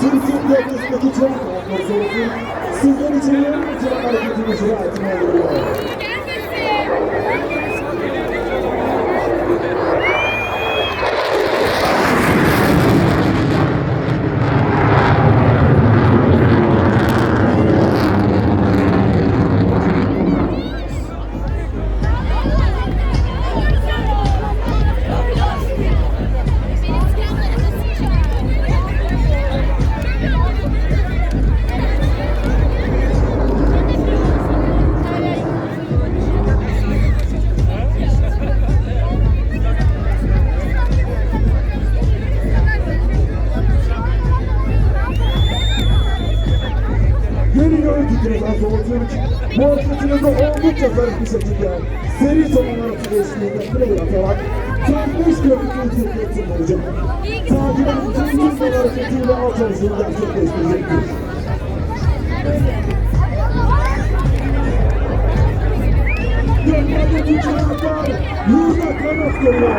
Türkiye'nin köprüsündeki çelik kontrolü sizler için yeni bir çelik hareketini şuraya etmeye geliyor. Yeni görüntü ceza soğutuyoruz. Muhabbetinizi oldukça zarif bir şekilde seri sonlara geçtiğinde play atarak tam 5 kilometre yüksekliğe olacak. Takiben tüm son hareketiyle alt arasını gerçekleştirecektir. Gönderdiği tüccarlar yurda kanat geliyor.